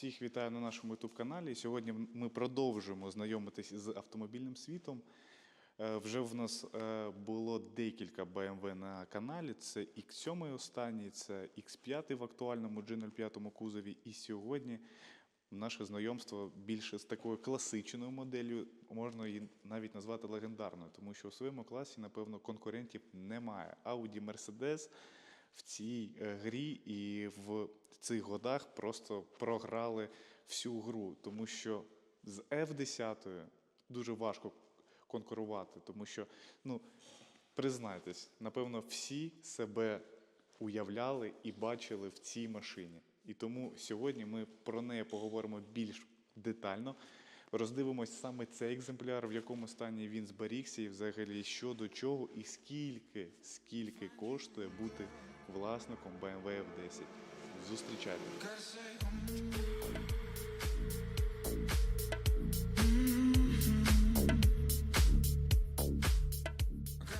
Всіх вітаю на нашому youtube каналі. Сьогодні ми продовжуємо знайомитись з автомобільним світом. Е, Вже в нас е, було декілька BMW на каналі. Це X7 останній, це X5 в актуальному G05 кузові. І сьогодні наше знайомство більше з такою класичною моделлю, можна її навіть назвати легендарною, тому що у своєму класі, напевно, конкурентів немає. Audi, Mercedes в цій е, грі і в цих годах просто програли всю гру, тому що з F10 дуже важко конкурувати, тому що, ну, признайтесь, напевно, всі себе уявляли і бачили в цій машині. І тому сьогодні ми про неї поговоримо більш детально. Роздивимось саме цей екземпляр, в якому стані він зберігся, і взагалі що до чого, і скільки, скільки коштує бути власником BMW F10. Зустрічайте.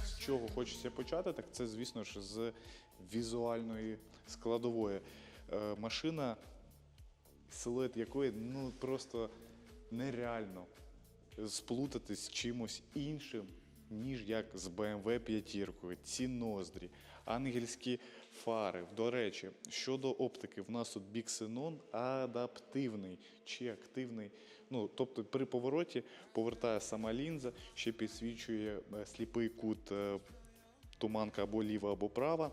З чого хочеться почати, так це, звісно ж, з візуальної складової. Е, машина, силует якої ну просто нереально сплутати з чимось іншим, ніж як з BMW п'ятіркою, ці ноздрі, ангельські фари. До речі, щодо оптики, в нас тут біксенон адаптивний чи активний. Ну, тобто при повороті повертає сама лінза, ще підсвічує е, сліпий кут е, туманка або ліва, або права.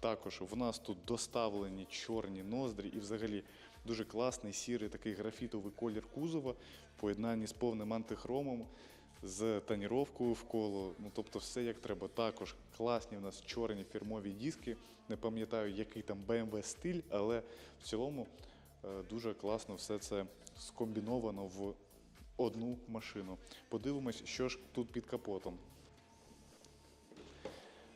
Також в нас тут доставлені чорні ноздрі і взагалі дуже класний сірий такий графітовий колір кузова в поєднанні з повним антихромом, з тоніровкою в коло. Ну, тобто все як треба. Також класні в нас чорні фірмові диски. Не пам'ятаю, який там BMW стиль, але в цілому е, дуже класно все це скомбіновано в одну машину. Подивимось, що ж тут під капотом.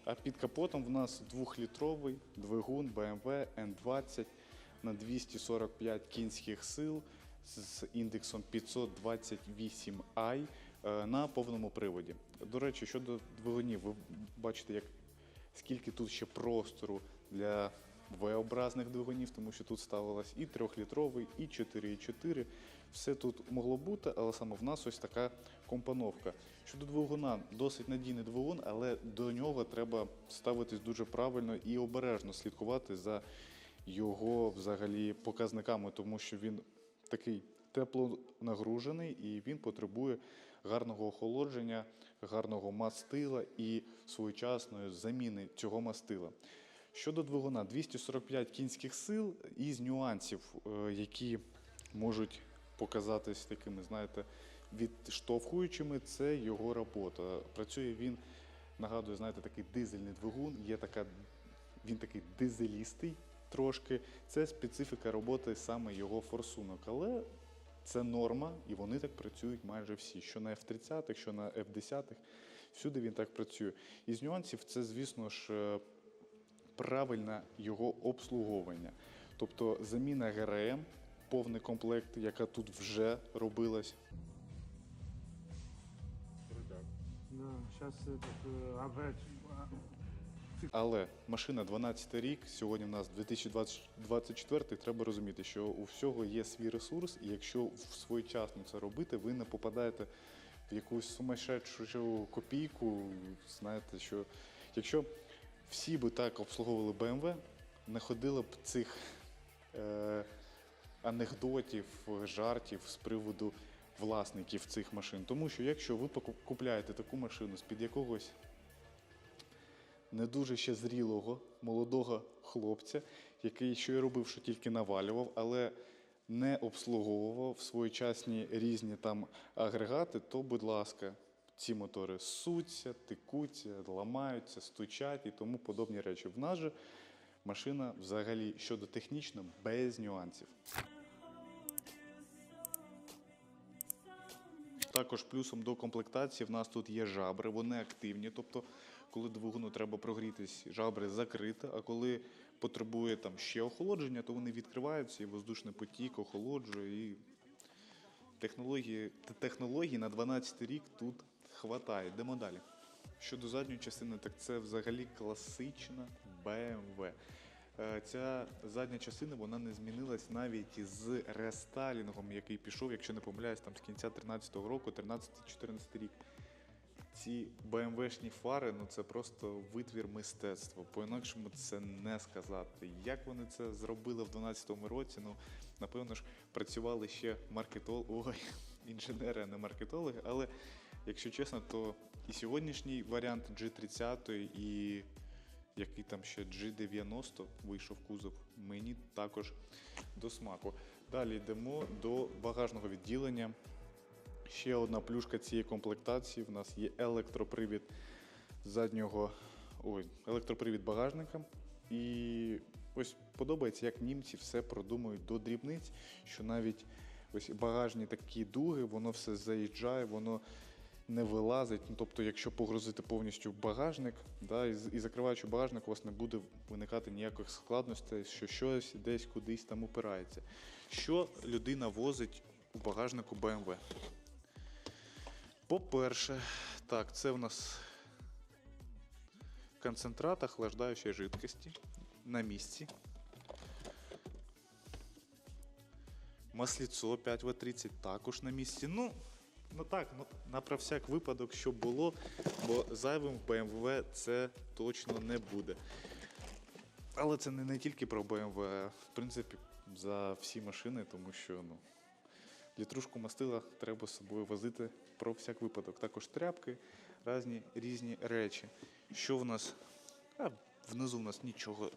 А під капотом в нас двохлітровий двигун BMW N20 на 245 кінських сил з індексом 528i е, на повному приводі. До речі, щодо двигунів, ви бачите, як скільки тут ще простору для V-образних двигунів, тому що тут ставилось і 3-літровий, і 4,4. Все тут могло бути, але саме в нас ось така компоновка. Щодо двигуна, досить надійний двигун, але до нього треба ставитись дуже правильно і обережно слідкувати за його взагалі показниками, тому що він такий тепло нагружений і він потребує гарного охолодження, гарного мастила і своєчасної заміни цього мастила. Щодо двигуна, 245 кінських сил із нюансів, е, які можуть показатись такими, знаєте, відштовхуючими, це його робота. Працює він, нагадую, знаєте, такий дизельний двигун, є така, він такий дизелістий трошки. Це специфіка роботи саме його форсунок. Але це норма, і вони так працюють майже всі. Що на F-30, що на F-10, всюди він так працює. Із нюансів це, звісно ж, е, правильне його обслуговування. Тобто заміна ГРМ, повний комплект, яка тут вже робилась. Да, Але машина 12 рік, сьогодні в нас 2024, треба розуміти, що у всього є свій ресурс, і якщо своєчасно це робити, ви не попадаєте в якусь сумасшедшу копійку. Знаєте, що якщо всі би так обслуговували BMW, не ходило б цих е, анекдотів, жартів з приводу власників цих машин. Тому що якщо ви купляєте таку машину з-під якогось не дуже ще зрілого молодого хлопця, який що й робив, що тільки навалював, але не обслуговував своєчасні різні там агрегати, то, будь ласка, ці мотори ссуться, текуться, ламаються, стучать і тому подобні речі. В нас же машина взагалі щодо технічно без нюансів. Також плюсом до комплектації в нас тут є жабри, вони активні. Тобто, коли двигуну треба прогрітись, жабри закриті, а коли потребує там ще охолодження, то вони відкриваються і воздушний потік охолоджує. І технології, технології на 12 рік тут хватає. Йдемо далі. Щодо задньої частини, так це взагалі класична BMW. Е, Ця задня частина вона не змінилась навіть з рестайлінгом, який пішов, якщо не помиляюсь, там з кінця 13-го року, 13-14 рік. Ці БМВшні фари ну це просто витвір мистецтва. По-інакшому це не сказати. Як вони це зробили в 12-му році? Ну, напевно ж, працювали ще маркетологи, інженери, а не маркетологи. Але якщо чесно, то і сьогоднішній варіант G30, і який там ще G90 вийшов кузов, мені також до смаку. Далі йдемо до багажного відділення. Ще одна плюшка цієї комплектації. В нас є електропривід заднього, ой, електропривід багажника. І ось подобається, як німці все продумують до дрібниць, що навіть ось багажні такі дуги, воно все заїжджає, воно не вилазить. Ну, тобто, якщо погрузити повністю багажник, да, і, і закриваючи багажник, у вас не буде виникати ніяких складностей, що щось десь кудись там упирається. Що людина возить у багажнику BMW? По-перше, так, це в нас концентрат охлаждаючої жидкості на місці. Масліцо 5В30 також на місці. Ну, ну так, ну, на про всяк випадок, щоб було, бо зайвим BMW це точно не буде. Але це не, не тільки про BMW, а в принципі за всі машини, тому що ну, літрушку мастила треба з собою возити про всяк випадок. Також тряпки, різні, різні речі. Що в нас? А, внизу в нас нічого,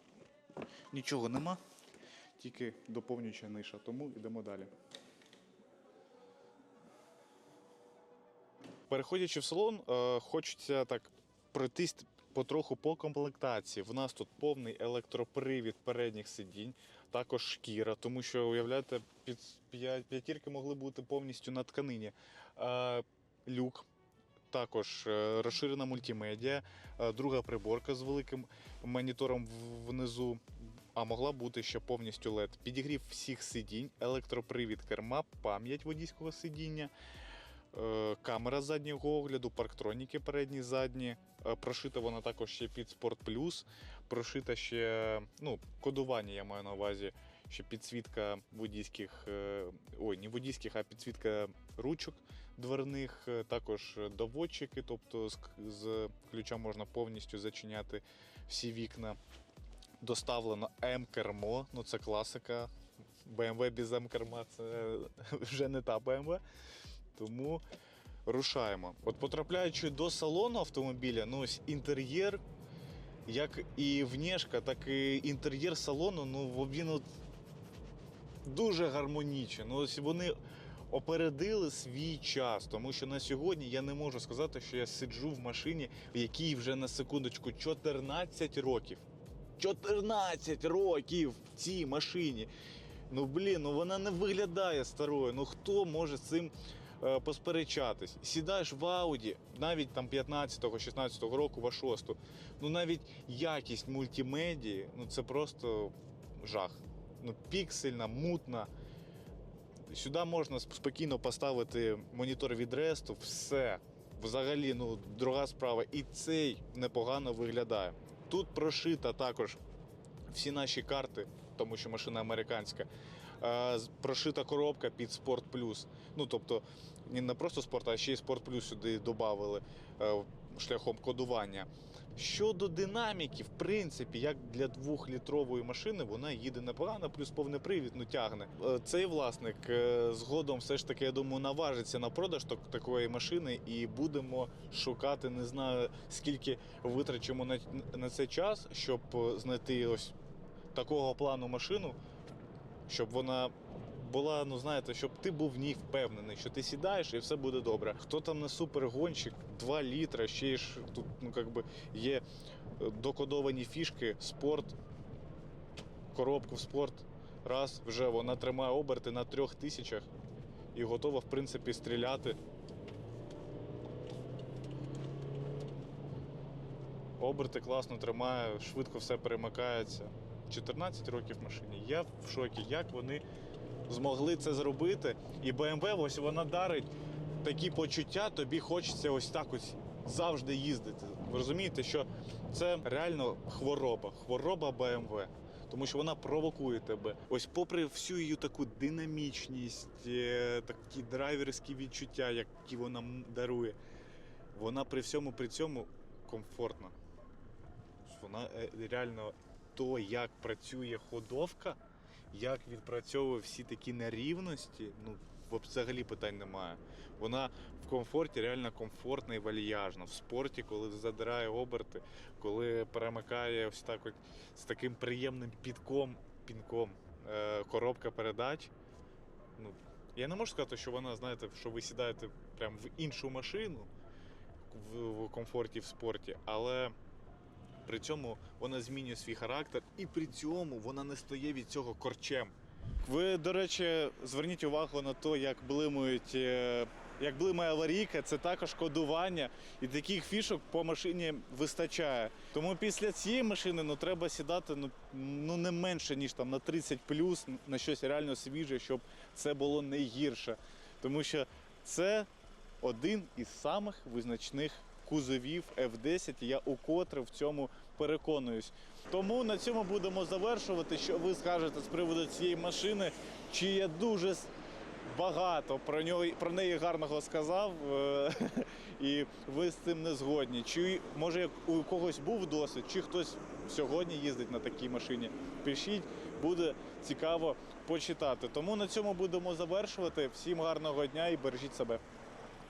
нічого нема, тільки доповнююча ниша, тому йдемо далі. Переходячи в салон, е, хочеться так пройтись потроху по комплектації. В нас тут повний електропривід передніх сидінь, також шкіра, тому що, уявляєте, під п'я- п'ятірки могли бути повністю на тканині. Е, люк, також е, розширена мультимедіа, е, друга приборка з великим монітором внизу. А могла бути ще повністю LED. Підігрів всіх сидінь, електропривід керма, пам'ять водійського сидіння, камера заднього огляду, парктроніки передні, задні. Е, Прошита вона також ще під Sport Plus. Прошита ще ну, кодування, я маю на увазі, ще підсвітка водійських, е, ой, не водійських, а підсвітка ручок дверних, е, також доводчики, тобто з ключа можна повністю зачиняти всі вікна. Доставлено М-кермо, ну це класика. BMW без М-керма це вже не та BMW. Тому рушаємо. От потрапляючи до салону автомобіля, ну ось інтер'єр, як і внешка, так і інтер'єр салону, ну він от дуже гармонічний. Ну, ось вони опередили свій час, тому що на сьогодні я не можу сказати, що я сиджу в машині, в якій вже на секундочку 14 років. 14 років в цій машині. Ну блін, ну вона не виглядає старою. Ну хто може з цим посперечатись? Сідаєш в Ауді, навіть там 15-го, 16-го року, в А6. Ну навіть якість мультимедії, ну це просто жах. Ну, піксельна, мутна. Сюди можна спокійно поставити монітор від ресту, все. Взагалі, ну, друга справа. І цей непогано виглядає. Тут прошита також всі наші карти, тому що машина американська. Е, Прошита коробка під Sport Plus. Ну, тобто, не просто спорт, а ще й Sport Plus сюди додали шляхом кодування. Щодо динаміки, в принципі, як для двохлітрової машини, вона їде непогано, плюс повний привід, ну тягне. Е, Цей власник е, згодом все ж таки, я думаю, наважиться на продаж такої машини і будемо шукати, не знаю скільки витрачимо на, на цей час, щоб е, знайти ось такого плану машину, щоб вона була, ну знаєте, щоб ти був в ній впевнений, що ти сідаєш і все буде добре. Хто там не супергонщик, 2 літра, ще ж тут ну, как би, є е, докодовані фішки, спорт, коробку в спорт. Раз, вже вона тримає оберти на трьох тисячах і готова, в принципі, стріляти. Оберти класно тримає, швидко все перемикається. 14 років машині. Я в шокі, як вони змогли це зробити. І BMW ось вона дарить такі почуття, тобі хочеться ось так ось завжди їздити. Ви розумієте, що це реально хвороба, хвороба BMW. тому що вона провокує тебе. Ось, попри всю її таку динамічність, е, такі драйверські відчуття, які вона дарує, вона при всьому при цьому комфортна. Вона е, реально то, як працює ходовка, як відпрацьовує всі такі нерівності, ну взагалі питань немає. Вона в комфорті реально комфортна і вальяжна. В спорті, коли задирає оберти, коли перемикає ось так от з таким приємним підком, пінком е, коробка передач. Ну, я не можу сказати, що вона, знаєте, що ви сідаєте прямо в іншу машину в, в комфорті в спорті, але при цьому вона змінює свій характер, і при цьому вона не стає від цього корчем. Ви, до речі, зверніть увагу на те, як блимують. е, Як блимає аварійка, це також кодування, і таких фішок по машині вистачає. Тому після цієї машини ну, треба сідати ну, ну не менше, ніж там на 30 плюс, на щось реально свіже, щоб це було не гірше. Тому що це один із самих визначних кузовів F10. і Я укотре в цьому переконуюсь. Тому на цьому будемо завершувати. Що ви скажете з приводу цієї машини? Чи я дуже багато про нього про неї гарного сказав, е, і ви з цим не згодні? Чи може у когось був досвід, чи хтось сьогодні їздить на такій машині? Пишіть, буде цікаво почитати. Тому на цьому будемо завершувати. Всім гарного дня і бережіть себе.